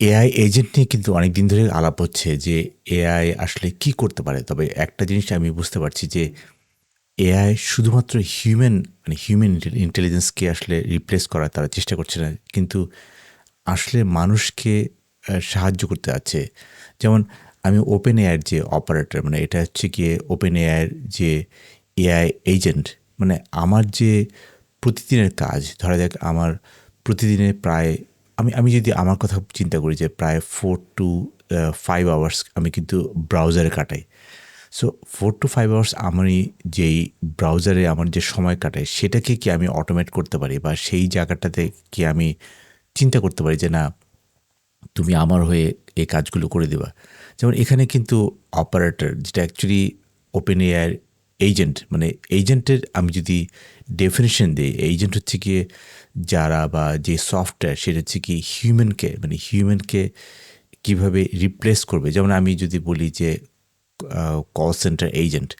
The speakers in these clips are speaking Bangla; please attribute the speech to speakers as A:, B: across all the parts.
A: এআই এজেন্ট নিয়ে কিন্তু অনেক দিন ধরে আলাপ হচ্ছে যে এআই আসলে কি করতে পারে। তবে একটা জিনিস আমি বুঝতে পারছি যে এআই শুধুমাত্র হিউম্যান মানে হিউম্যান ইন্টেলিজেন্সকে আসলে রিপ্লেস করার তারা চেষ্টা করছে না, কিন্তু আসলে মানুষকে সাহায্য করতে যাচ্ছে। যেমন আমি ওপেন এআইয়ের যে অপারেটর মানে এটা হচ্ছে গিয়ে ওপেন এআইয়ের যে এআই এজেন্ট মানে আমার যে প্রতিদিনের কাজ, ধরা যাক আমার প্রতিদিনে প্রায় আমি আমি যদি আমার কথা চিন্তা করি যে প্রায় ফোর টু ফাইভ আওয়ার্স আমি কিন্তু ব্রাউজারে কাটাই। So four to five hours আমি যেই ব্রাউজারে আমার যে সময় কাটাই, সেটাকে কি আমি অটোমেট করতে পারি বা সেই জায়গাটাতে কি আমি চিন্তা করতে পারি যে না, তুমি আমার হয়ে এই কাজগুলো করে দেবা? যেমন এখানে কিন্তু অপারেটর যেটা অ্যাকচুয়ালি ওপেন এয়ার এজেন্ট মানে এজেন্টের আমি যদি ডেফিনেশন দিই এজেন্ট হচ্ছে গিয়ে যারা বা যে সফটওয়্যার সেটা হচ্ছে কি হিউম্যানকে মানে হিউম্যানকে কীভাবে রিপ্লেস করবে? যেমন আমি যদি বলি যে call centre agent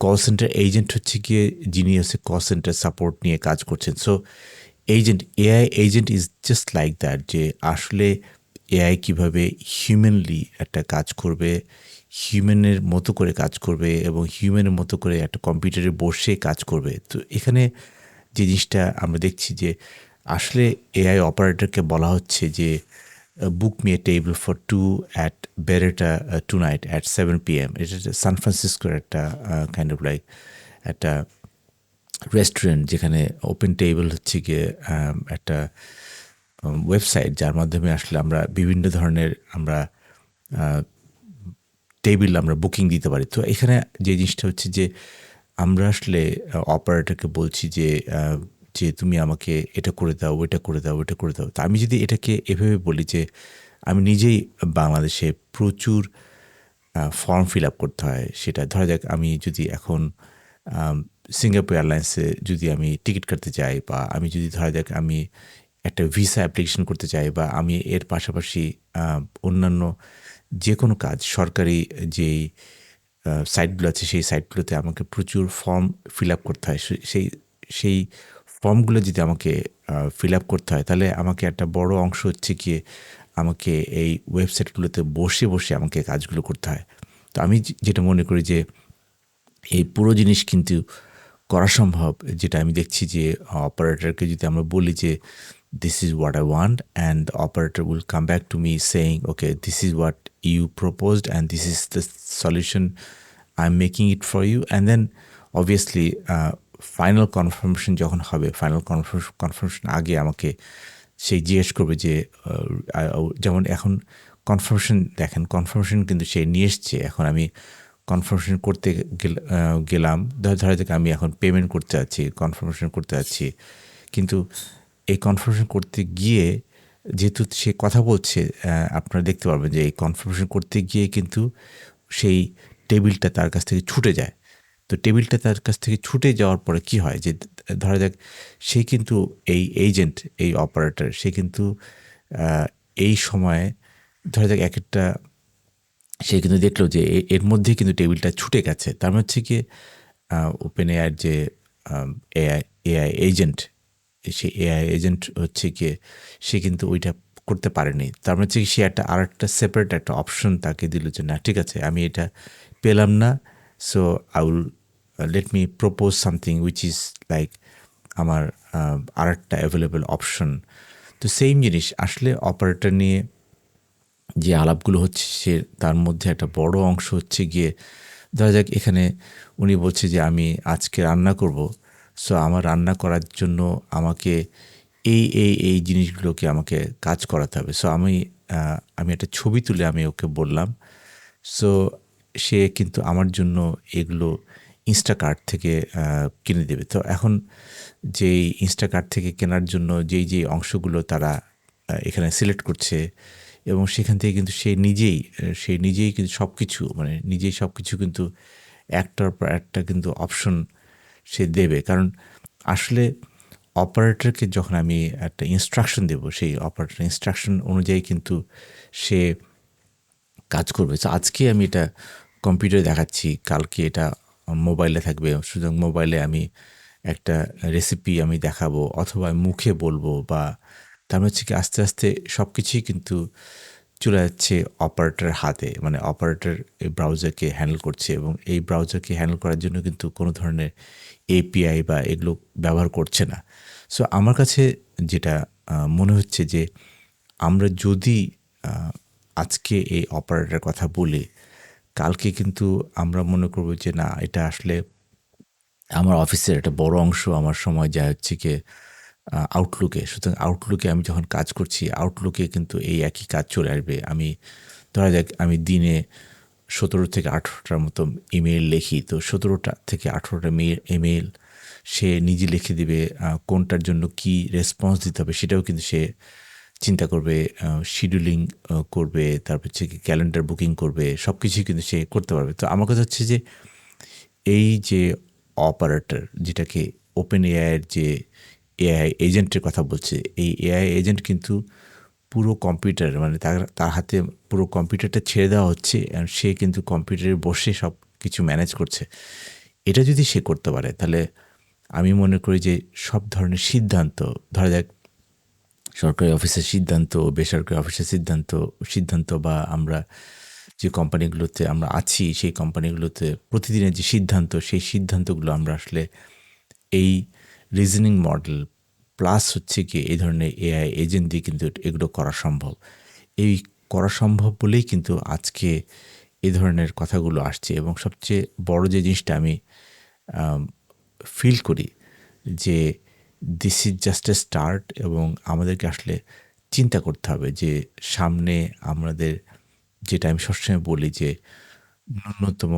A: call centre agent হচ্ছে গিয়ে যিনি হচ্ছে কল সেন্টার সাপোর্ট নিয়ে কাজ করছেন। So agent AI agent is just like that যে আসলে এআই কীভাবে হিউম্যানলি একটা কাজ করবে হিউম্যানের মতো করে কাজ করবে এবং হিউম্যানের মতো করে একটা কম্পিউটারে বসে কাজ করবে। তো এখানে যে জিনিসটা আমরা দেখছি যে আসলে এআই অপারেটরকে বলা হচ্ছে যে book me a table for two at Beretta tonight at seven P M এটা সান ফ্রান্সিসকোর একটা কাইন্ড অফ লাইক একটা রেস্টুরেন্ট যেখানে ওপেন টেবিল হচ্ছে গিয়ে একটা ওয়েবসাইট যার মাধ্যমে আসলে আমরা বিভিন্ন ধরনের আমরা টেবিল আমরা বুকিং দিতে পারি। তো এখানে যে জিনিসটা হচ্ছে যে, আমরা আসলে অপারেটরকে বলছি যে যে তুমি আমাকে এটা করে দাও, ওইটা করে দাও, ওইটা করে দাও। তো আমি যদি এটাকে এভাবে বলি যে, আমি নিজেই বাংলাদেশে প্রচুর ফর্ম ফিল আপ করতে হয়। সেটা ধরা যাক, আমি যদি এখন সিঙ্গাপুর এয়ারলাইন্সে যদি আমি টিকিট কাটতে চাই বা আমি যদি ধরা যাক আমি একটা ভিসা অ্যাপ্লিকেশন করতে চাই বা আমি এর পাশাপাশি অন্যান্য যে কোনো কাজ, সরকারি যেই সাইটগুলো আছে, সেই সাইটগুলোতে আমাকে প্রচুর ফর্ম ফিল আপ করতে হয়। সেই সেই ফর্মগুলো যদি আমাকে ফিল আপ করতে হয়, তাহলে আমাকে একটা বড় অংশ হচ্ছে গিয়ে আমাকে এই ওয়েবসাইটগুলোতে বসে বসে আমাকে কাজগুলো করতে হয়। তো আমি যেটা মনে করি যে, এই পুরো জিনিস কিন্তু করা সম্ভব, যেটা আমি দেখছি যে, অপারেটরকে যদি আমরা বলি যে this is what I want, and the operator will come back to me saying, okay, this is what you proposed, and this is the solution. I'm making it for you, and then obviously final confirmation যখন হবে ফাইনাল কনফার্মেশন আগে আমাকে সেই জিজ্ঞেস করবে যে যেমন এখন কনফার্মেশন দেখেন কনফার্মেশন কিন্তু সে নিয়ে এসছে এখন আমি কনফার্মেশন করতে গেলাম ধরা যাক আমি এখন পেমেন্ট করতে যাচ্ছি কনফার্মেশন করতে যাচ্ছি কিন্তু এই কনফার্মেশন করতে গিয়ে যেহেতু সে কথা বলছে আপনারা দেখতে পারবেন যে এই কনফার্মেশন করতে গিয়ে কিন্তু সেই টেবিলটা তার কাছ থেকে ছুটে যায়। তো টেবিলটা তার কাছ থেকে ছুটে যাওয়ার পরে কি হয় যে, ধরা যাক সে কিন্তু এই এজেন্ট এই অপারেটর সে কিন্তু এই সময়ে, ধরা যাক এক একটা, সে কিন্তু দেখল যে এর মধ্যে কিন্তু টেবিলটা ছুটে গেছে। তার মানে হচ্ছে কি ওপেন এআর যে এআই এআই এজেন্ট সে এআই এজেন্ট হচ্ছে গিয়ে, সে কিন্তু ওইটা করতে পারেনি। তার মানে হচ্ছে সে একটা আর একটা সেপারেট একটা অপশন তাকে দিল যে, না, ঠিক আছে, আমি এটা পেলাম না so I will let me propose something which is like আমার আর একটা অ্যাভেলেবেল অপশন তো সেম জিনিস, আসলে অপারেটর নিয়ে যে আলাপগুলো হচ্ছে, সে তার মধ্যে একটা বড় অংশ হচ্ছে গিয়ে, ধরা যাক এখানে উনি বলছে যে, আমি আজকে রান্না করব। সো আমার রান্না করার জন্য আমাকে এই এই এই জিনিসগুলোকে আমাকে কাজ করাতে হবে। সো আমি আমি একটা ছবি তুলে আমি ওকে বললাম। সো সে কিন্তু আমার জন্য এগুলো ইনস্টাকার্ট থেকে কিনে দেবে। তো এখন যেই ইনস্টাকার্ট থেকে কেনার জন্য যেই যেই অংশগুলো তারা এখানে সিলেক্ট করছে এবং সেখান থেকে কিন্তু সে নিজেই সে নিজেই কিন্তু সব কিছু মানে নিজেই সব কিছু কিন্তু একটার পর একটা কিন্তু অপশন সে দেবে। কারণ আসলে অপারেটরকে যখন আমি একটা ইনস্ট্রাকশন দেব, সেই অপারেটর ইনস্ট্রাকশন অনুযায়ী কিন্তু সে কাজ করবে। তো আজকে আমি এটা কম্পিউটারে দেখাচ্ছি, কালকে এটা মোবাইলে থাকবে। সুতরাং মোবাইলে আমি একটা রেসিপি আমি দেখাবো অথবা মুখে বলব বা তার হচ্ছে কি আস্তে আস্তে সব কিছুই কিন্তু চলে যাচ্ছে অপারেটার হাতে মানে অপারেটর এই ব্রাউজারকে হ্যান্ডেল করছে এবং এই ব্রাউজারকে হ্যান্ডেল করার জন্য কিন্তু কোনো ধরনের এপিআই বা এগুলো ব্যবহার করছে না। সো আমার কাছে যেটা মনে হচ্ছে যে আমরা যদি আজকে এই অপারেটরের কথা বলি, কালকে কিন্তু আমরা মনে করব যে না, এটা আসলে আমার অফিসের একটা বড় অংশ, আমার সময় যা হচ্ছে গিয়ে আউটলুকে সুতরাং আউটলুকে আমি যখন কাজ করছি আউটলুকে কিন্তু এই একই কাজ চলে আসবে। আমি, ধরা যাক, আমি দিনে সতেরো থেকে আঠেরোটার মতো ইমেল লিখি। তো সতেরোটা থেকে আঠেরোটা মেল ইমেল সে নিজে লিখে দিবে কোনটার জন্য কি রেসপন্স দিতে হবে সেটাও কিন্তু সে চিন্তা করবে শিডিউলিং করবে, তারপর হচ্ছে কি ক্যালেন্ডার বুকিং করবে সব কিছুই কিন্তু সে করতে পারবে। তো আমার কথা হচ্ছে যে, এই যে অপারেটর যেটাকে ওপেন এআইয়ের যে এআই এজেন্টের কথা বলছে। এই এআই এজেন্ট কিন্তু পুরো কম্পিউটার মানে তার তার হাতে পুরো কম্পিউটারটা ছেড়ে দেওয়া হচ্ছে সে কিন্তু কম্পিউটারে বসে সব কিছু ম্যানেজ করছে। এটা যদি সে করতে পারে, তাহলে আমি মনে করি যে সব ধরনের সিদ্ধান্ত, ধরা যাক সরকারি অফিসের সিদ্ধান্ত, বেসরকারি অফিসের সিদ্ধান্ত সিদ্ধান্ত বা আমরা যে কোম্পানিগুলোতে আমরা আছি, সেই কোম্পানিগুলোতে প্রতিদিনের যে সিদ্ধান্ত, সেই সিদ্ধান্তগুলো আমরা আসলে এই রিজনিং মডেল প্লাস হচ্ছে কি এই ধরনের এআই এজেন্ট দিয়ে কিন্তু এগুলো করা সম্ভব। এই করা সম্ভব বলেই কিন্তু আজকে এই ধরনের কথাগুলো আসছে এবং সবচেয়ে বড় যে জিনিসটা আমি ফিল করি যে this is just a start এবং আমাদেরকে আসলে চিন্তা করতে হবে যে সামনে আমাদের যেটা আমি সবসময় বলি যে ন্যূনতম,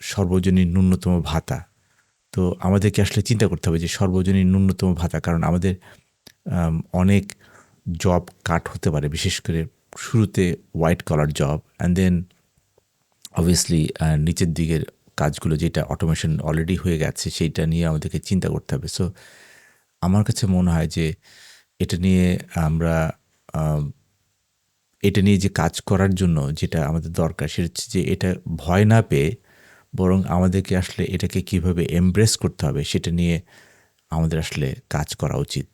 A: সর্বজনীন ন্যূনতম ভাতা তো আমাদেরকে আসলে চিন্তা করতে হবে যে সর্বজনীন ন্যূনতম ভাতা, কারণ আমাদের অনেক জব কাট হতে পারে, বিশেষ করে শুরুতে white collar job and then obviously নিচের দিকের কাজগুলো যেটা অটোমেশন অলরেডি হয়ে গেছে সেইটা নিয়ে আমাদেরকে চিন্তা করতে হবে। সো আমার কাছে মনে হয় যে এটা নিয়ে আমরা এটা নিয়ে যে কাজ করার জন্য যেটা আমাদের দরকার সেটা হচ্ছে যে এটা ভয় না পেয়ে বরং আমাদেরকে আসলে এটাকে কীভাবে এমব্রেস করতে হবে সেটা নিয়ে আমাদের আসলে কাজ করা উচিত।